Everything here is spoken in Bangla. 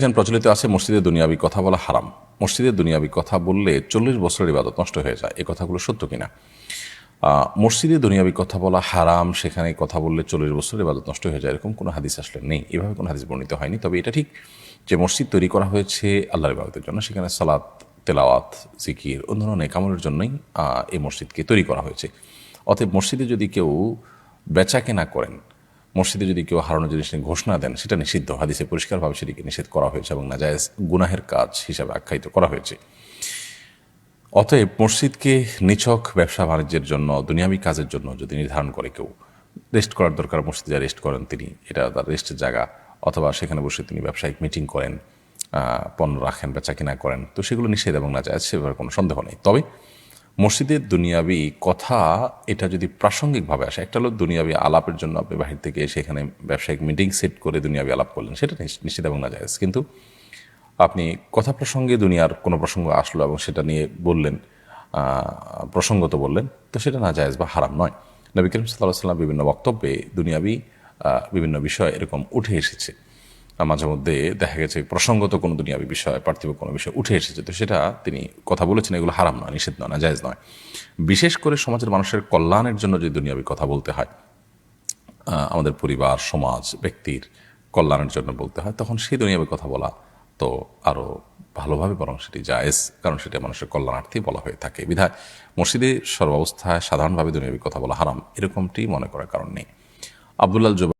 এখানে প্রচলিত আছে, মসজিদে দুনিয়াবি কথা বলা হারাম। মসজিদে দুনিয়াবি কথা বললে চল্লিশ বছরের ইবাদত নষ্ট হয়ে যায়। এ কথাগুলো সত্য কিনা? মসজিদে দুনিয়াবি কথা বলা হারাম, সেখানে কথা বললে চল্লিশ বছরের ইবাদত নষ্ট হয়ে যায়, এরকম কোনো হাদিস আসলে নেই। এভাবে কোনো হাদিস বর্ণিত হয়নি। তবে এটা ঠিক যে মসজিদ তৈরি করা হয়েছে আল্লাহর ইবাদতের জন্য। সেখানে সালাত, তেলাওয়াত, জিকির, অন্য ধরনের নেকামলের জন্যই এই মসজিদকে তৈরি করা হয়েছে। অতএব মসজিদে যদি কেউ বেচা কেনা করেন মসজিদে যদি কেউ হারানো জিনিস নিয়ে ঘোষণা দেন, সেটা নিষিদ্ধ। হাদিসে পরিষ্কারভাবে সেটিকে নিষেধ করা হয়েছে এবং নাজায়েজ গুনাহের কাজ হিসাবে আখ্যায়িত করা হয়েছে। অতএব মসজিদকে নিছক ব্যবসা বাণিজ্যের জন্য, দুনিয়াবী কাজের জন্য যদি নির্ধারণ করে কেউ, রেস্ট করার দরকার, মসজিদে যা রেস্ট করেন তিনি, এটা তার রেস্টের জায়গা, অথবা সেখানে বসে তিনি ব্যবসায়িক মিটিং করেন পণ্য রাখেন, বেচা কিনা করেন, তো সেগুলো নিষেধ এবং না যায় সেভাবে কোনো সন্দেহ নেই। তবে মসজিদের দুনিয়াবি কথা, এটা যদি প্রাসঙ্গিকভাবে আসে, একটা হলো দুনিয়াবি আলাপের জন্য আপনি বাহির থেকে সেখানে ব্যবসায়িক মিটিং সেট করে দুনিয়াবি আলাপ করলেন, সেটা নিষেধ এবং না যায় কিন্তু আপনি কথা প্রসঙ্গে দুনিয়ার কোনো প্রসঙ্গ আসলো এবং সেটা নিয়ে বললেন প্রসঙ্গত বললেন, তো সেটা না জায়েজ বা হারাম নয়। নবী করিম সাল্লাহ সাল্লাম বিভিন্ন বক্তব্যে দুনিয়াবি বিভিন্ন বিষয় এরকম উঠে এসেছে। মাঝে মধ্যে দেখা গেছে প্রসঙ্গত কোনো দুনিয়াবি বিষয়, পার্থিব কোনো বিষয় উঠে এসেছে। তো সেটা তিনি কথা বলেছেন, এগুলো হারাম নয়, নিষেধ নয়, না, জায়েজ নয়। বিশেষ করে সমাজের মানুষের কল্যাণের জন্য যদি দুনিয়াবি কথা বলতে হয় আমাদের পরিবার, সমাজ, ব্যক্তির কল্যাণের জন্য বলতে হয়, তখন সেই দুনিয়াবে কথা বলা তো আরও ভালোভাবে বরং সেটি জায়েজ, কারণ সেটা মানুষের কল্যাণার্থেই বলা হয়ে থাকে। বিধায় মসজিদে সর্বাবস্থায় সাধারণভাবে দুনিয়াবি কথা বলা হারাম, এরকমটি মনে করার কারণ নেই। আবদুল্লাল